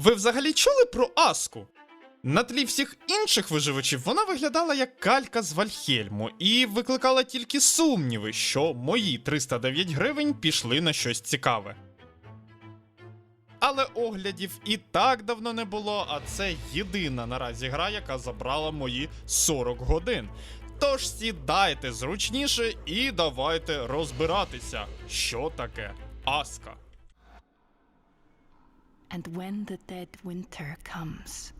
Ви взагалі чули про Аску? На тлі всіх інших виживачів вона виглядала як калька з Вальхельму і викликала тільки сумніви, що мої 309 гривень пішли на щось цікаве. Але оглядів і так давно не було, а це єдина наразі гра, яка забрала мої 40 годин. Тож сідайте зручніше і давайте розбиратися, що таке Аска. And when the dead winter comes,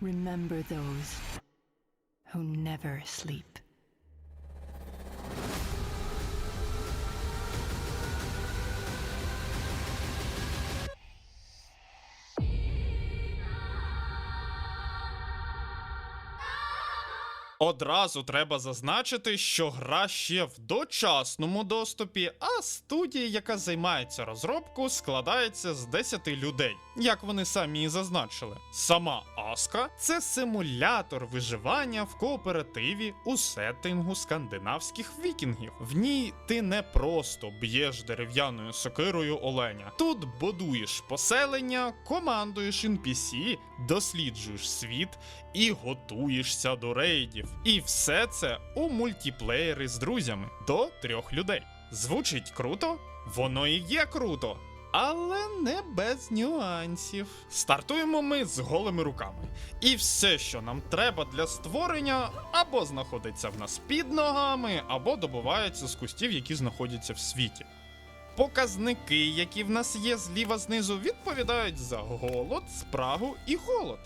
remember those who never sleep. Одразу треба зазначити, що гра ще в дочасному доступі, а студія, яка займається розробкою, складається з 10 людей, як вони самі і зазначили. Сама Аска це симулятор виживання в кооперативі у сеттингу скандинавських вікінгів. В ній ти не просто б'єш дерев'яною сокирою оленя. Тут будуєш поселення, командуєш NPC, досліджуєш світ і готуєшся до рейдів. І все це у мультиплеєри з друзями до трьох людей. Звучить круто? Воно і є круто. Але не без нюансів. Стартуємо ми з голими руками. І все, що нам треба для створення, або знаходиться в нас під ногами, або добувається з кустів, які знаходяться в світі. Показники, які в нас є зліва знизу, відповідають за голод, спрагу і голод.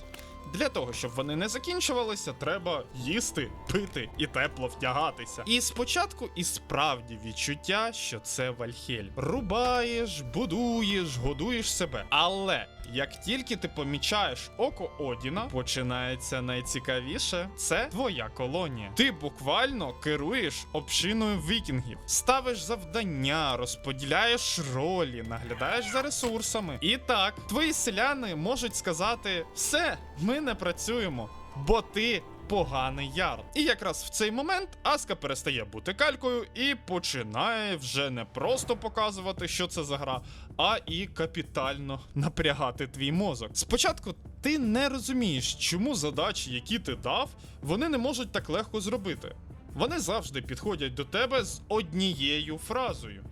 Для того, щоб вони не закінчувалися, треба їсти, пити і тепло втягатися. І спочатку і справді відчуття, що це Вальхель. Рубаєш, будуєш, годуєш себе. Але як тільки ти помічаєш око Одіна, починається найцікавіше це твоя колонія. Ти буквально керуєш общиною вікінгів, ставиш завдання, розподіляєш ролі, наглядаєш за ресурсами. І так, твої селяни можуть сказати: все, ми не працюємо, бо ти. Поганий ярл. І якраз в цей момент Аска перестає бути калькою і починає вже не просто показувати, що це за гра, а і капітально напрягати твій мозок. Спочатку ти не розумієш, чому задачі, які ти дав, вони не можуть так легко зробити. Вони завжди підходять до тебе з однією фразою.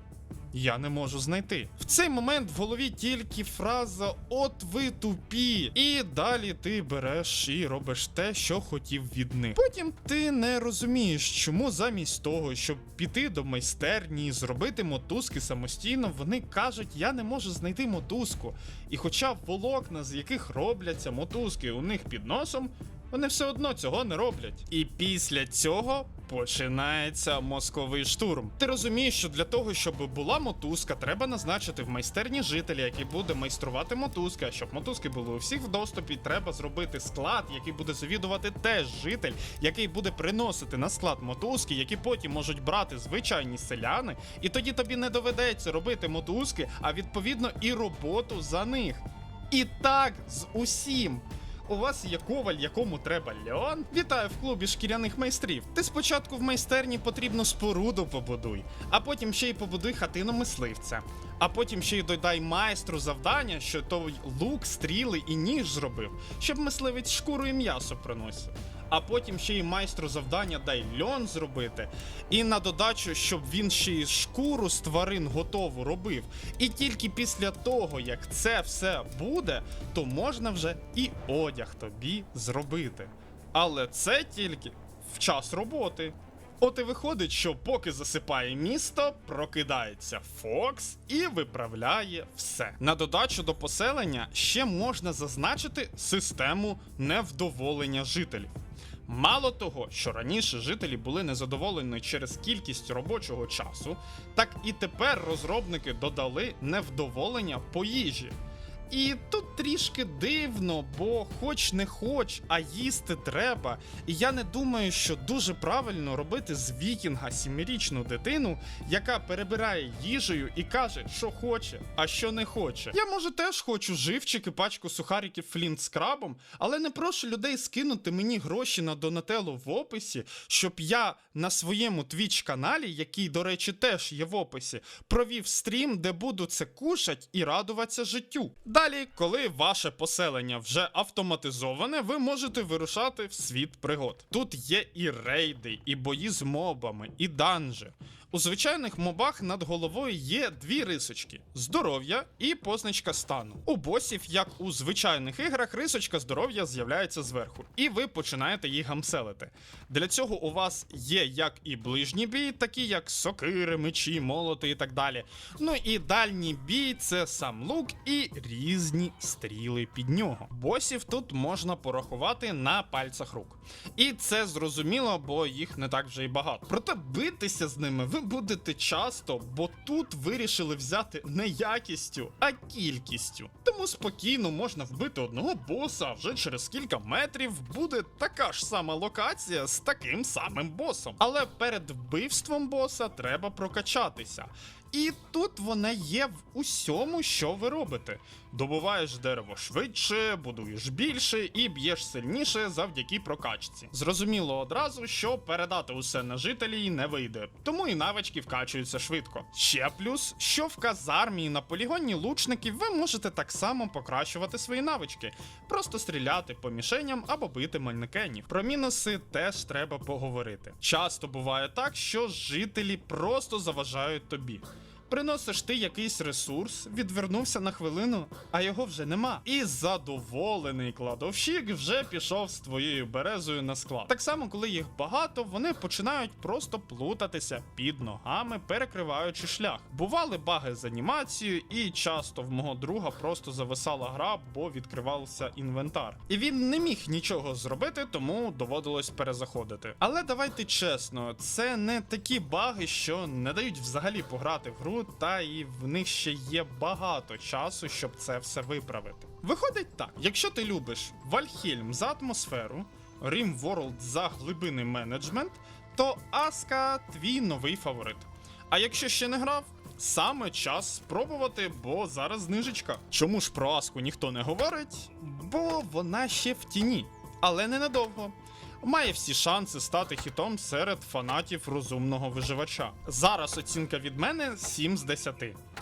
Я не можу знайти. В цей момент в голові тільки фраза От ви тупі. І далі ти береш і робиш те, що хотів від них. Потім ти не розумієш, чому замість того, щоб піти до майстерні і зробити мотузки самостійно, вони кажуть, я не можу знайти мотузку. І хоча волокна, з яких робляться мотузки у них під носом, вони все одно цього не роблять. І після цього починається мозковий штурм. Ти розумієш, що для того, щоб була мотузка, треба назначити в майстерні жителя, який буде майструвати мотузки. А щоб мотузки були у всіх в доступі, треба зробити склад, який буде завідувати теж житель, який буде приносити на склад мотузки, які потім можуть брати звичайні селяни. І тоді тобі не доведеться робити мотузки, а відповідно і роботу за них. І так з усім. У вас є коваль, якому треба льон. Вітаю в клубі шкіряних майстрів. Ти спочатку в майстерні потрібну споруду побудуй, а потім ще й побудуй хатину мисливця. А потім ще й додай майстру завдання, що той лук, стріли і ніж зробив, щоб мисливець шкуру і м'ясо приносив. А потім ще й майстру завдання дай льон зробити. І на додачу, щоб він ще й шкуру з тварин готову робив. І тільки після того, як це все буде, то можна вже і одяг тобі зробити. Але це тільки в час роботи. От і виходить, що поки засипає місто, прокидається Фокс і виправляє все. На додачу до поселення ще можна зазначити систему невдоволення жителів. Мало того, що раніше жителі були незадоволені через кількість робочого часу, так і тепер розробники додали невдоволення по їжі. І тут трішки дивно, бо хоч не хоч, а їсти треба. І я не думаю, що дуже правильно робити з вікінга сімирічну дитину, яка перебирає їжею і каже, що хоче, а що не хоче. Я може теж хочу живчик і пачку сухариків флінт з крабом, але не прошу людей скинути мені гроші на донателло в описі, щоб я на своєму твіч каналі, який, до речі, теж є в описі, провів стрім, де буду це кушать і радуватися життю. Далі, коли ваше поселення вже автоматизоване, ви можете вирушати в світ пригод. Тут є і рейди, і бої з мобами, і данжі. У звичайних мобах над головою є дві рисочки: здоров'я і позначка стану. У босів, як у звичайних іграх, рисочка здоров'я з'являється зверху, і ви починаєте їх гамселити. Для цього у вас є як і ближній бій, такі як сокири, мечі, молоти і так далі. Ну і дальній бій це сам лук і різні стріли під нього. Босів тут можна порахувати на пальцях рук. І це зрозуміло, бо їх не так вже й багато. Проте битися з ними ви будете часто, бо тут вирішили взяти не якістю, а кількістю. Тому спокійно можна вбити одного боса, а вже через кілька метрів буде така ж сама локація з таким самим босом. Але перед вбивством боса треба прокачатися. І тут вона є в усьому, що ви робите. Добуваєш дерево швидше, будуєш більше і б'єш сильніше завдяки прокачці. Зрозуміло одразу, що передати усе на жителі не вийде, тому і навички вкачуються швидко. Ще плюс, що в казармі і на полігоні лучників ви можете так само покращувати свої навички, просто стріляти по мішеням або бити манекенів. Про мінуси теж треба поговорити. Часто буває так, що жителі просто заважають тобі. Приносиш ти якийсь ресурс, відвернувся на хвилину, а його вже нема. І задоволений кладовщик вже пішов з твоєю березою на склад. Так само, коли їх багато, вони починають просто плутатися під ногами, перекриваючи шлях. Бували баги з анімацією, і часто в мого друга просто зависала гра, бо відкривався інвентар. І він не міг нічого зробити, тому доводилось перезаходити. Але давайте чесно, це не такі баги, що не дають взагалі пограти в гру, та і в них ще є багато часу, щоб це все виправити. Виходить так: якщо ти любиш Вальхельм за атмосферу, Rim World за глибинний менеджмент, то Аска твій новий фаворит. А якщо ще не грав, саме час спробувати, бо зараз знижечка. Чому ж про Аску ніхто не говорить? Бо вона ще в тіні, але ненадовго. Має всі шанси стати хітом серед фанатів розумного виживача. Зараз оцінка від мене 7 з 10.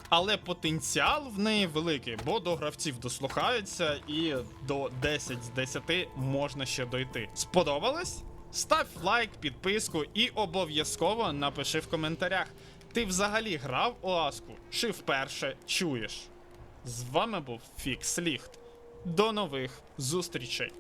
Але потенціал в неї великий, бо до гравців дослухаються і до 10 з 10 можна ще дойти. Сподобалось? Став лайк, підписку і обов'язково напиши в коментарях. Ти взагалі грав у Аску чи вперше чуєш? З вами був Фікс Ліхт. До нових зустрічей!